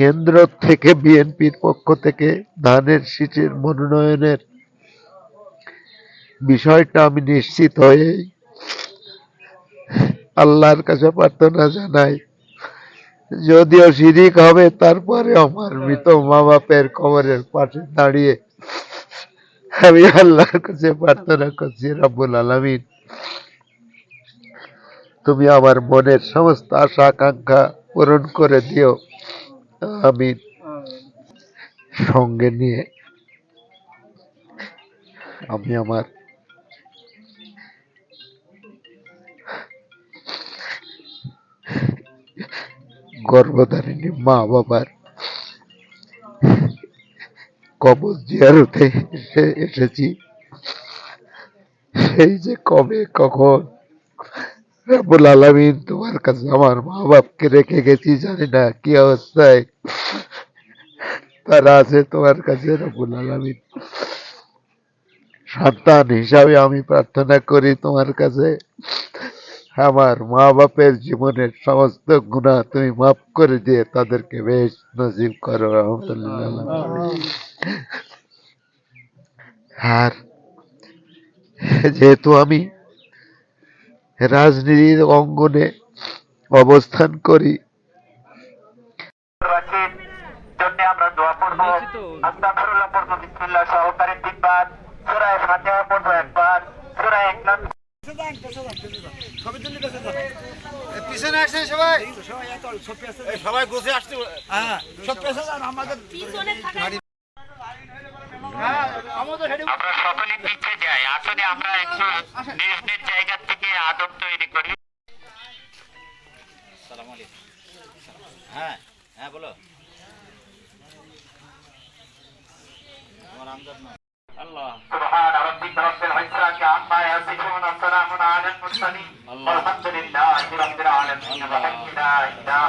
কেন্দ্র থেকে বিএনপির পক্ষ থেকে ধানের শীষের মনোনয়নের বিষয়টা আমি নিশ্চিত হয়ে আল্লাহর কাছে প্রার্থনা জানাই, যদিও শিরিক হবে, তারপরে আমার মৃত মা বাপের কবরের পাশে দাঁড়িয়ে আমি আল্লাহর কাছে প্রার্থনা করছি, রব্বুল আলমিন। তুমি আমার মনের সমস্ত আশা আকাঙ্ক্ষা পূরণ করে দিও। আমি সঙ্গে নিয়ে আমি আমার গর্ভধারিণী মা বাবার কবর জিয়ারতে এসে- এসেছি। সেই যে কবে, কখন রাবুল আলমিন তোমার কাছে আমার মা বাপকে রেখে গেছি, জানি না কি অবস্থায়। তারা আছে তোমার কাছে? রাবুল আলমিন সন্তান হিসাবে আমি প্রার্থনা করি তোমার কাছে। আমার মা বাপের জীবনের সমস্ত গুণা তুমি মাফ করে দিয়ে তাদেরকে বেশ নজিব করো, রহমতুল্লাহ আর যেহেতু আমি রাজনীতির অঙ্গনে অবস্থান করি। আমরা পিছনে সবাই সবাই আসতে সকলে পিছিয়ে যাই, আসলে আমরা একটু নিজ নিজ জায়গা থেকে আদব তৈরি করি হ্যাঁ হ্যাঁ বলো আমার আমদার না سبحان ربك رب العزة عما يصفون وسلام على المرسلين والحمد لله رب العالمين وحمد لا إله